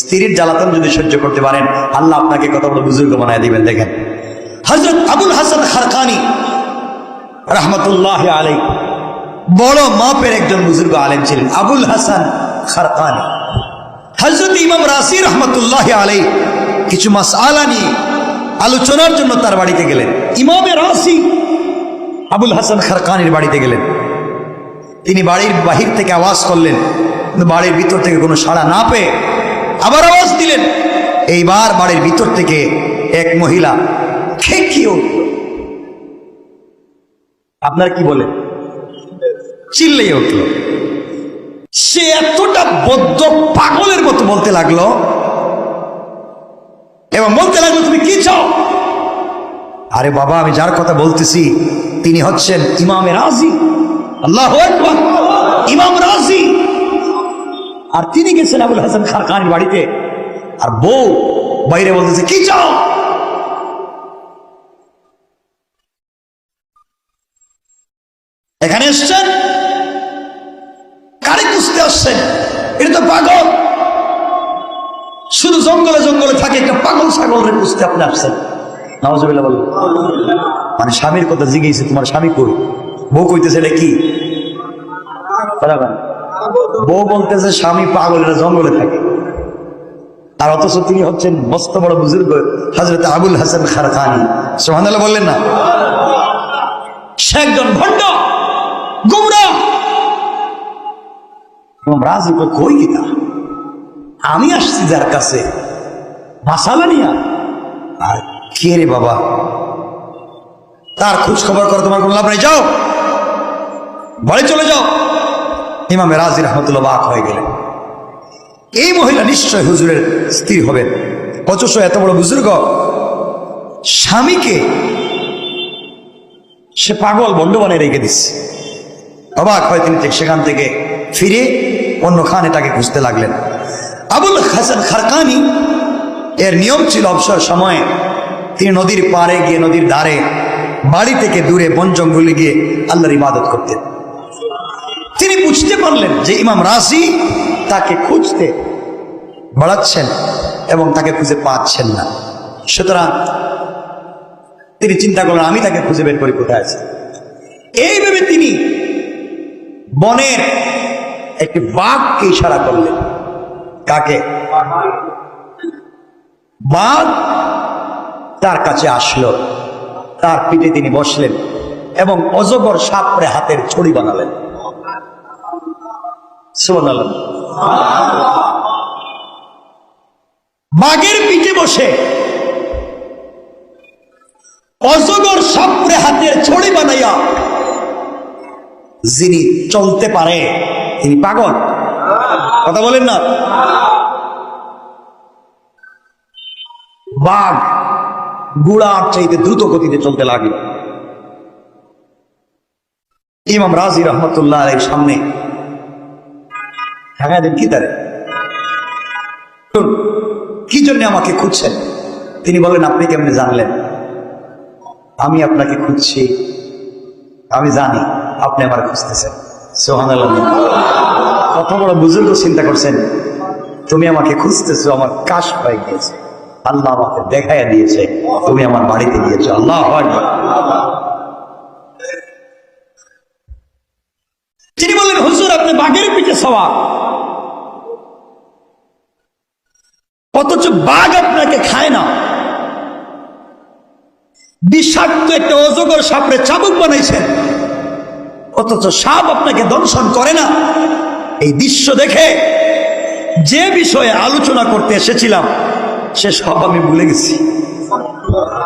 স্ত্রীর জ্বালাতন যদি সহ্য করতে পারেন, আল্লাহ আপনাকে কত বড় বুজুর্গ বানায় দিবেন দেখেন। হজরত আবুল হাসান খারকানি রহমতুল্লাহ আলাই বড় মাপের একজন বুজুর্গ আলেম ছিলেন, আবুল হাসান খারকানি। হজরত ইমাম রাসি রহমতুল্লাহ আলাই কিছু মাসআলা নিয়ে আলোচনার জন্য তার বাড়িতে গেলেন। ইমামে রাসি আবুল হাসান খারকানির বাড়িতে গেলেন। তিনি বাড়ির বাহির থেকে আওয়াজ করলেন, কিন্তু বাড়ির ভিতর থেকে কোনো সাড়া না পেয়ে আবার আওয়াজ দিলেন। এইবার বাড়ির ভিতর থেকে এক মহিলা উঠল আপনার কি বলে চিল্লেই উঠল। সে এতটা বদ্ধ পাগলের মতো বলতে লাগল। এবং বলতে লাগল, তুমি কি চাও? আরে বাবা, আমি যার কথা বলতেছি, তিনি হচ্ছেন ইমামে রাজি। আল্লাহ ইমাম রাজি। আর তিনি গেছেন আবুল হাসান খারকানির বাড়িতে। আর বউ বাইরে বলতেছে, কি চাও? এখানে এসছেন? কারে খুঁজতে আসছেন। এটা তো পাগল। শুধু জঙ্গলে জঙ্গলে থাকে একটা পাগল ছাগলের খুঁজতে আপনি আসছেন। নওয়াজবিল্লাহ বলুন। মানে স্বামীর কথা জিজ্ঞেস তোমার স্বামী কই? বউ কইতেছে, এটা কি? বলেন। বউ বলতেছে, স্বামী পাগলের জঙ্গলে থাকে। আর অথচ তিনি হচ্ছেন মস্ত বড় বুজুর্গ হজরত আবুল হাসান খারখানি। সোহানাল্লাহ বললেন না? সে একজন ভণ্ড আমি আসছি যার কাছে। কে বাবা? তার খোঁজ খবর করো, তোমার কোনো লাভ নেই, যাও। বাড়ি চলে যাও। ইমামে রাজি রহমতুল্লাহ বাক হয়ে গেলেন। এই মহিলা নিশ্চয় হুজুরের স্ত্রী হবেন। অথচ এত বড় বুজুর্গ, স্বামীকে সে পাগল বন্ড বানিয়ে রেখে দিচ্ছে অবাক হয় তিনি সেখান থেকে ফিরে অন্য খানে তাকে খুঁজতে লাগলেন। আবুল হাসান খারকানি, এর নিয়ম ছিল অবসর সময়ে তিনি নদীর পাড়ে গিয়ে নদীর ধারে বাড়ি থেকে দূরে বন জঙ্গলে গিয়ে আল্লাহর ইবাদত করতেন। তিনি বুঝতে পারলেন যে ইমাম রাজি তাকে খুঁজতে বাড়াচ্ছেন এবং তাকে খুঁজে পাচ্ছেন না। সুতরাং তিনি চিন্তা করলেন, আমি তাকে খুঁজে বের করি কোথায় আছে। এইভাবে তিনি বনের একটি বাঘকে ইশারা করলেন। কাকে? বাঘ তার কাছে আসলো। তার পিঠে তিনি বসলেন এবং অজগর সাপড়ে হাতের ছড়ি বানালেন। বাঘের পিঠে বসে অজগর সাপড়ে হাতের ছড়ি বানাইয়া যিনি চলতে পারে, তিনি পাগল। কথা বলেন না। বাঘ গুড়ার চাইতে দ্রুত গতিতে চলতে লাগল। ইমাম রাজি রহমতুল্লাহ সামনে হ্যাঁ দেন কি তারে? কি জন্য আমাকে খুঁজছেন? তিনি বলেন, আপনি কেমনে জানলেন? আমি আপনাকে খুঁজছি। আমি জানি আপনি আমার খুঁজতেছেন। সোহান কত বড় বুজুর্গ চিন্তা করছেন। তুমি আমাকে খুঁজতেছো, আমার কাশ পাই গিয়েছে। আল্লাহ আমাকে দেখাইয়া দিয়েছে। তুমি আমার বাড়িতে গিয়েছো। আল্লাহ তিনি বললেন, হুজুর, আপনি বাঘের পিঠে সওয়া অথচ বাঘ আপনাকে খায় না। বিষাক্ত একটা অজগর সাপড়ে চাবুক বানাইছেন। অথচ সাপ আপনাকে দংশন করে না। এই দৃশ্য দেখে যে বিষয়ে আলোচনা করতে এসেছিলাম, সে সব আমি ভুলে গেছি।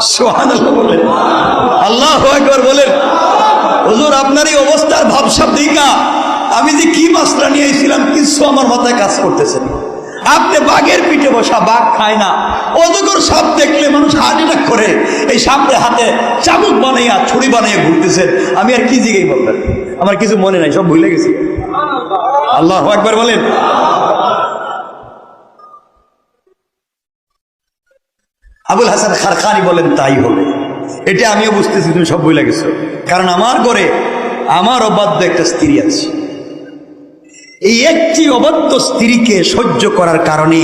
সুবহানাল্লাহ বলেন আল্লাহ একবার বলেন। হুজুর, আপনার এই অবস্থার ভাবসাব দিকা আমি যে কি মাছটা নিয়ে এসেছিলাম কিছু আমার মাথায় কাজ করতেছে না। আপনি বাঘের পিঠে বসা বাঘ খায় না। অজগর সাপ দেখলে মানুষ হার্ট অ্যাটাক করে। এই সাপের হাতে চাবুক বানাইয়া, ছুরি বানাইয়া ঘুরতেছেন আমি আর কি জিগেই বলবেন? আমার কিছু মনে নাই, সব ভুলে গেছি। আল্লাহ একবার বলেন। আবুল হাসান খারখানি বলেন, তাই হবে। এটা আমিও বুঝতেছি, তুমি সব ভুলে গেছো। কারণ আমার ঘরে আমার অবাধ্য একটা স্ত্রী আছে। এই একটি অবাধ্য স্ত্রীকে সহ্য করার কারণে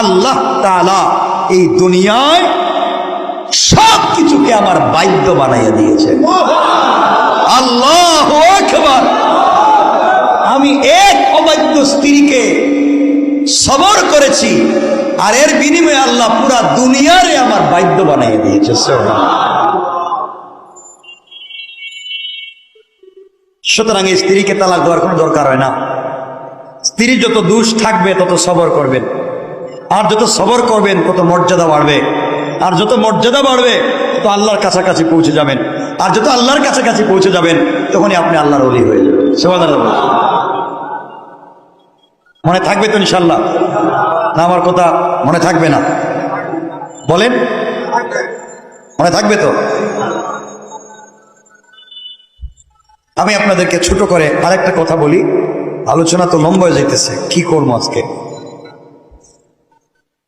আল্লাহ তাআলা এই দুনিয়ায় সব কিছুকে আমার বাধ্য বানাইয়া দিয়েছে আল্লাহ আমি এক অবাধ্য স্ত্রীকে সবর করেছি আর এর বিনিময়ে আল্লাহ পুরা দুনিয়ারে আমার বাধ্য বানাইয়া দিয়েছে সুতরাং এই স্ত্রীকে তালাক দেওয়ার কোনো দরকার হয় না। স্ত্রী যত দুষ থাকবে, তত সবর করবেন। আর যত সবর করবেন, তত মর্যাদা বাড়বে। আর যত মর্যাদা বাড়বে, তত আল্লাহর কাছাকাছি পৌঁছে যাবেন। আর যত আল্লাহর কাছাকাছি পৌঁছে যাবেন, তখনই আপনি আল্লাহর অলি হয়ে যাবেন। সুবহানাল্লাহ। মনে থাকবে তো ইনশাল্লাহ না আমার কথা মনে থাকবে না। বলেন? মনে থাকবে তো? আমি আপনাদেরকে ছোট করে আরেকটা কথা বলি। আলোচনা তো লম্বা হয়ে যাইতেছে। কি করব আজকে?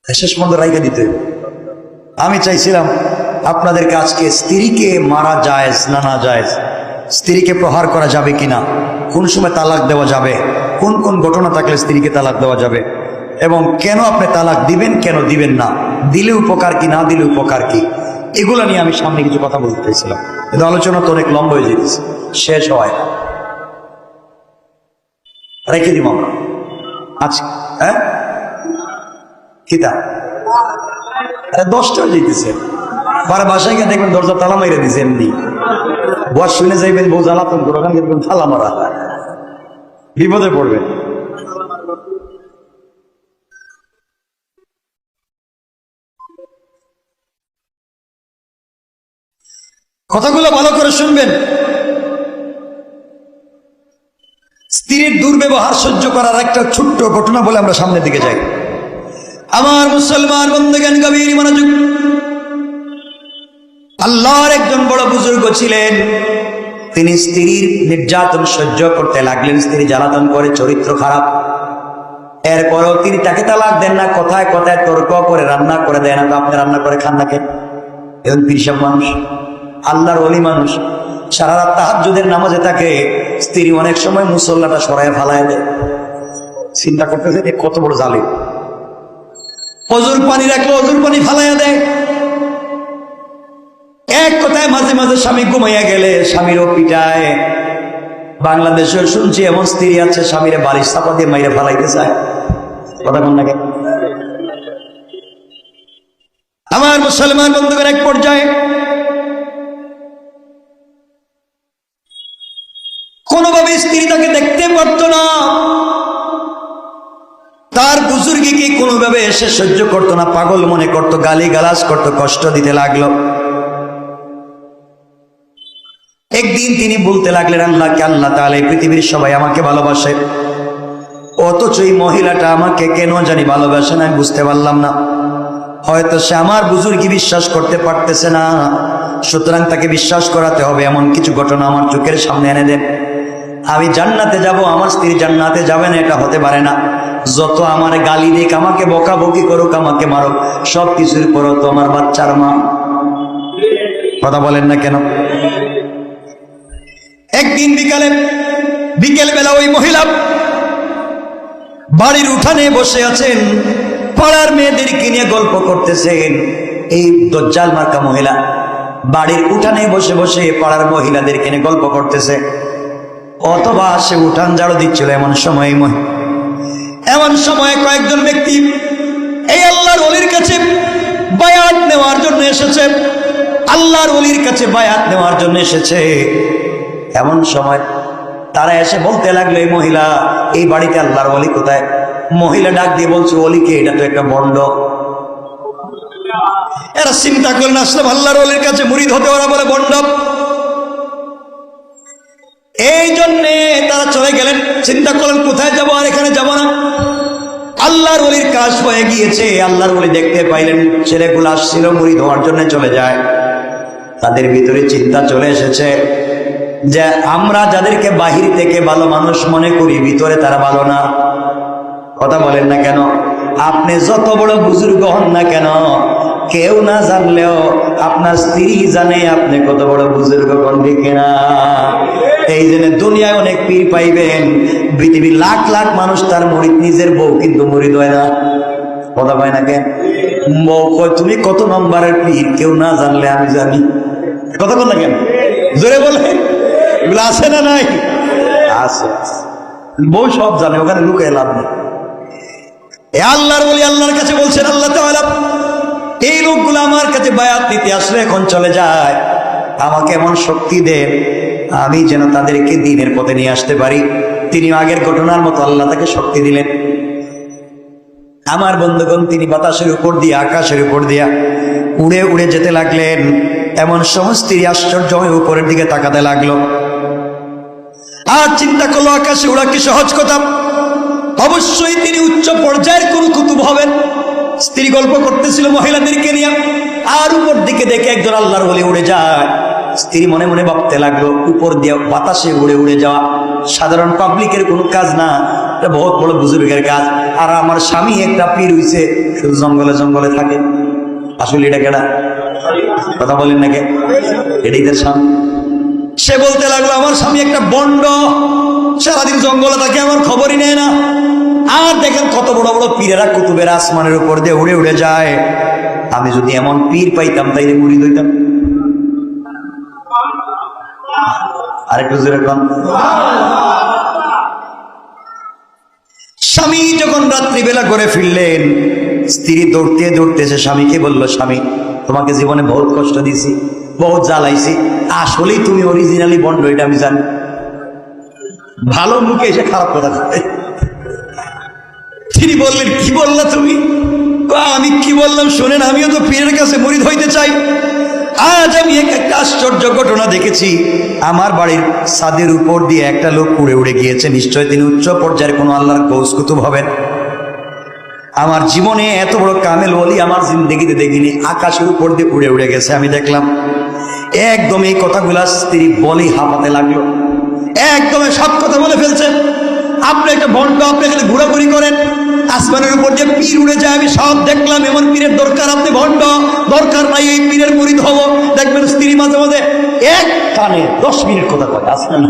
শেষ মন্দ রাইকা দিতে আমি চাইছিলাম আপনাদেরকে আজকে স্ত্রীকে মারা যায় না না যায় স্ত্রীকে প্রহার করা যাবে কিনা, কোন সময় তালাক দেওয়া যাবে, কোন কোন ঘটনা থাকলে স্ত্রীকে তালাক দেওয়া যাবে। এবং কেন আপনি তালাক দিবেন, কেন দিবেন না? দিলে উপকার কি, না দিলে উপকার কি? এগুলো নিয়ে আমি সামনে কিছু কথা বলতে চাইছিলাম কিন্তু আলোচনা তো অনেক লম্বা হয়ে যেতেছে। শেষ হয় রেখে দিব আমরা। আচ্ছা হ্যাঁ? কিতা দশটা যেতেছে বারে বাসায় গিয়ে দেখবেন দরজা তালা মাইরে দিছে এমনি। বস শুনে যাইবেন, বউ জ্বালাতন করে, ওখানে দেখবেন তালা মারা। বিপদে পড়বে কথাগুলো ভালো করে শুনবেন। স্ত্রীর দুর্ব্যবহার সহ্য করার একটা ছোট্ট ঘটনা বলে আমরা সামনের দিকে যাই। আমার মুসলমান বন্ধুগান গভীর মনোযোগ। আল্লাহর একজন বড় বুজুর্গ ছিলেন। তিনি স্ত্রীর নির্যাতন সহ্য করতে লাগলেন, স্ত্রী জ্বালাতন করে, চরিত্র খারাপ। এরপরও তিনি তাকে তালাক দেন না, কথায় কথায় তর্ক করে, রান্না করে দেয় না। আপনি রান্না করে খান না এবং পিসাব মানুষ। আল্লাহর অলি মানুষ, সারা রাত তাহাজ্জুদের নামাজে থাকে স্ত্রী অনেক সময় মুসল্লাটা সরাই ফালায় দেয়। চিন্তা করতেছে এ কত বড় জালে অজুর পানি রাখলে অজুর পানি ফালাইয়া দেয়। এক কথায় মাঝে মাঝে স্বামী ঘুমাইয়া গেলে স্বামীরও পিটায়। বাংলাদেশে শুনছি এমন স্ত্রী আছে, স্বামীরে বালিশ চাপা দিয়ে মাইরে ফালাইতে চায়। কথা কোন? নাকি আমার মুসলমান বন্ধুগণ এক পর্যায়ে পারত না। তার বুজুর্গিকে কোনোভাবে এসে সহ্য করতো না? পাগল মনে করতো গালি গালাজ করতো, কষ্ট দিতে লাগল। একদিন তিনি বলতে লাগলেন আল্লাহকে আল্লাহ তাহলে পৃথিবীর সবাই আমাকে ভালোবাসে। অথচ এই মহিলাটা আমাকে কেন জানি ভালোবাসে না বুঝতে পারলাম না। হয়তো সে আমার বুজুর্গি বিশ্বাস করতে পারতেছে না। সুতরাং তাকে বিশ্বাস করাতে হবে, এমন কিছু ঘটনা আমার চোখের সামনে এনে দেন। আমি জান্নাতে যাব, আমার স্ত্রী জান্নাতে যাবে না, এটা হতে পারে না। যত আমার গালি দিক, আমাকে বকাবকি করুক, আমাকে মারুক, সব কিছুর পরও তো আমার বাচ্চার মা। কথা বলেন না কেন? একদিন বিকালে বিকেল বেলা ওই মহিলা বাড়ির উঠানে বসে আছেন, পাড়ার মেয়েদেরকে নিয়ে গল্প করতেছেন। এই দজ্জাল মার্কা মহিলা বাড়ির উঠানে বসে বসে পাড়ার মহিলাদেরকে নিয়ে গল্প করতেছে। অথবা সে উঠান ঝাড়ু দিচ্ছিল এমন সময় এমন সময় কয়েকজন ব্যক্তি এই আল্লাহর অলির কাছে বায়াত নেওয়ার জন্য এসেছে। আল্লাহর অলির কাছে বায়াত নেওয়ার জন্য এসেছে। এমন সময় তারা এসে বলতে লাগল, এই মহিলা, এই বাড়িতে আল্লাহর অলি কোথায়? মহিলা ডাক দিয়ে বলছে অলিকে এটা তো একটা বন্ড। এরা চিন্তা করলেন আসলাম আল্লাহর অলির কাছে মুড়ি হতে ওরা বলে বন্ড। এই জন্যে তারা চলে গেলেন। চিন্তা করলেন, কোথায় যাব আর এখানে যাব না? আল্লাহর অলির কাজ হয়ে গিয়েছে। আল্লাহর অলি দেখতে পাইলেন, ছেলেগুলো আসছিল, মুড়ি ধোয়ার জন্য চলে যায়। তাদের ভিতরে চিন্তা চলে এসেছে যে, আমরা যাদেরকে বাহির থেকে ভালো মানুষ মনে করি, ভিতরে তারা ভালো না। কথা বলেন না কেন? আপনি যত বড় বুজুর্গ হন না কেন কেউ না জানলেও আপনার স্ত্রী জানে আপনি কত বড় বুজুর্গ হন কিনা। এই জন্য দুনিয়ায় অনেক পীর পাইবেন, পৃথিবীর লাখ লাখ মানুষ তার মরিদ, নিজের বউ কিন্তু মরিদ হয় না। কথা পায় না কেন বউ কয়, তুমি কত নম্বরের পীর? কেউ না জানলে আমি জানি। কথা বল না কেন? জোরে বলে এগুলো আছে না নাই? আছে। বউ সব জানে, ওখানে লুকে লাভ নেই। আল্লাহর বলি আল্লাহর কাছে বলছেন, আল্লাহ তাআলা এই লোকগুলো আমার কাছে বায়াত নিতে আসলে এখন চলে যায়। আমাকে এমন শক্তি দেন, আমি যেন তাদেরকে দিনের পথে নিয়ে আসতে পারি। তিনি আগের ঘটনার মতো আল্লাহ তাকে শক্তি দিলেন। আমার বন্ধুগণ, তিনি বাতাসের উপর দিয়ে, আকাশের উপর দিয়া উড়ে উড়ে যেতে লাগলেন। এমন সমস্ত আশ্চর্য হয়ে উপরের দিকে তাকাতে লাগল। আর চিন্তা করল, আকাশে উড়া কি সহজ কথা? অবশ্যই তিনি উচ্চ পর্যায়ের কোন কুতুব হবেন। স্ত্রী গল্প করতেছিল মহিলাদেরকে নিয়ে, আর উপর দিকে দেখে একজন আল্লাহর বলে উড়ে যায়। স্ত্রী মনে মনে ভাবতে লাগল, উপর দিয়ে বাতাসে উড়ে উড়ে যাওয়া সাধারণ পাবলিকের কোনো কাজ না। এটা বহুত বড় বুজুর্গের কাজ। আর আমার স্বামী একটা পীর হইছে, শুধু জঙ্গলে জঙ্গলে থাকে। আসলে এটা কেডা? কথা বলেন নাকি? এটাই তার স্বামী। সে বলতে লাগল, আমার স্বামী একটা বন্ড। সারাদিন জঙ্গলে থাকে, আমার খবরই নেয় না। আর দেখেন কত বড় বড় পীরেরা কুতুবের আসমানের উপর দিয়ে উড়ে উড়ে যায়। আমি যদি এমন পীর পাইতাম, তাইলে মুড়ি দইতাম আরেকটু জোরে স্বামী যখন রাত্রিবেলা করে ফিরলেন, স্ত্রী দৌড়তে দৌড়তে সে স্বামীকে বলল, স্বামী, তোমাকে জীবনে বহুত কষ্ট দিছি বহুত জ্বালাইছি। আসলেই তুমি অরিজিনালি বন্ড এটা আমি জানি। ভালো মুখে এসে খারাপ কথা। তিনি বললেন, কি বললা তুমি? আমি কি বললাম শোনেন, আমিও তো পীরের কাছে মরিদ হইতে চাই। আজ আমি এক একটা আশ্চর্য ঘটনা দেখেছি। আমার বাড়ির ছাদের উপর দিয়ে একটা লোক উড়ে উড়ে গিয়েছে। নিশ্চয় তিনি উচ্চ পর্যায়ের কোনো আল্লাহর কৌস কুতুব হবেন। আমার জীবনে এত বড় কামেল বলি আমার জিন্দগিতে দেখিনি। আকাশের উপর দিয়ে উড়ে উড়ে গেছে, আমি দেখলাম। একদম এই কথাগুলা স্ত্রী বলি হাঁপাতে লাগল। একদমই সব কথা বলে ফেলছে। আপনি একটা বন্ড আপনি এখানে ঘোরাঘুরি করেন। আসমানের উপর যে পীর উড়ে যায়, আমি সব দেখলাম, এমন পীরের দরকার, আপনি ভণ্ড। দরকার নাই এই পীরের মুড়িদ হব। দেখবেন স্ত্রী মাঝে মাঝে এক কানে দশ মিনিট কথা কয় আসে না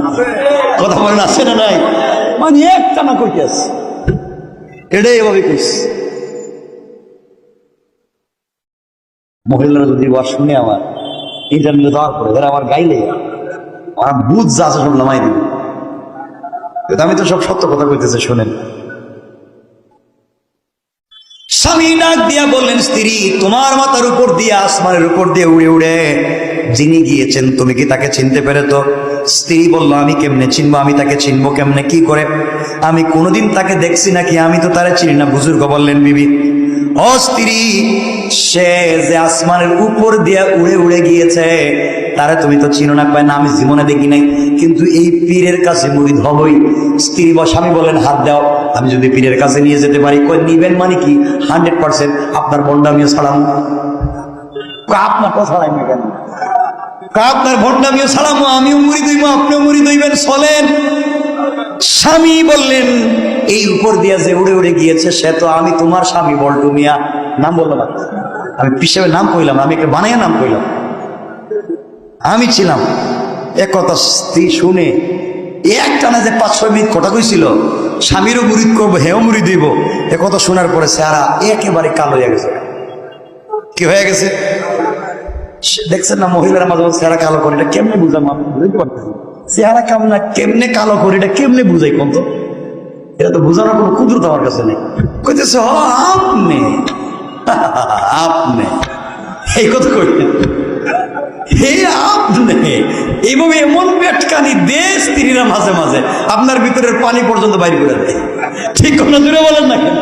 কথা বলেন আসে না নাই? মানে এক টানা কইতে আছে এটাই এভাবে কইস মহিলারা যদি ওয়াজ শুনে আমার ইন্টারনেটে দেওয়ার পরে, এরা আমার গাইলে, আমার বুঝ যা আছে নামাই দিবে। কিন্তু আমি তো সব সত্য কথা কইতেছে, শোনেন। স্বামী ডাক দিয়া বললেন, স্ত্রী, তোমার মাথার উপর দিয়ে, আসমানের উপর দিয়ে উড়ে উড়ে যিনি গিয়েছেন, তুমি কি তাকে চিনতে পেরে তো? স্ত্রী বলল, আমি কেমনে চিনবো? আমি তাকে চিনবো কেমনে? কি করে? আমি কোনোদিন তাকে দেখছি নাকি? আমি তো তারা চিনি না। বুজুর্গ বললেন, বিবি, ও স্ত্রী, সে যে আসমানের উপর দিয়ে উড়ে উড়ে গিয়েছে, তারা তুমি তো চিনো না? পায় না, আমি জীবনে দেখি নাই। কিন্তু এই পীরের কাছে মুড়িদ হবই। স্ত্রী বা স্বামী বলেন, হাত দাও। আমি যদি পীরের কাছে নিয়ে যেতে পারি, কই নিবেন মানে কি? হান্ড্রেড পার্সেন্ট আপনার বন্ডা আমিও ছাড়াম আপনারটা ছাড়াই না। কেন আপনার ভন্ডা আমিও ছাড়ামো আমিও মুড়ি দইব আপনিও মুড়ি দইবেন চলেন। স্বামী বললেন, এই উপর দিয়া যে উড়ে উড়ে গিয়েছে সে তো আমি তোমার স্বামী বল্টু মিয়া। নাম বললাম। আমি পিসাবে নাম কইলাম আমি একটা বানাইয়া নাম কইলাম। আমি ছিলাম এ কথা স্ত্রী শুনে এক টানা যে পাঁচ ছয় মিনিট কথা কইছিল স্বামীরও মুরিদ করব, হেও মুড়ি দিব এ কথা শোনার পরে স্যারা একেবারে কালো হয়ে গেছে। কি হয়ে গেছে? দেখছেন না, মহিলারা মাঝে মাঝে চেহারা কালো করে, এটা কেমনে বুঝাম আমি? বুঝতে পারতেছি চেহারা কেমন কেমনে কালো করে, এটা কেমনে বুঝাই কোন তো? এটা তো বোঝানোর কোনো কুদরত আমার কাছে নেই। কইতেছে হ আপনি। আপনি। এই কথা কইলেন। হে আপনি এইভাবে এমন পেটকানি দেশ স্ত্রীরা মাঝে মাঝে। আপনার ভিতরের পানি পর্যন্ত বাইরে করে দেয়। ঠিক কথা দূরে বলেন না কেন?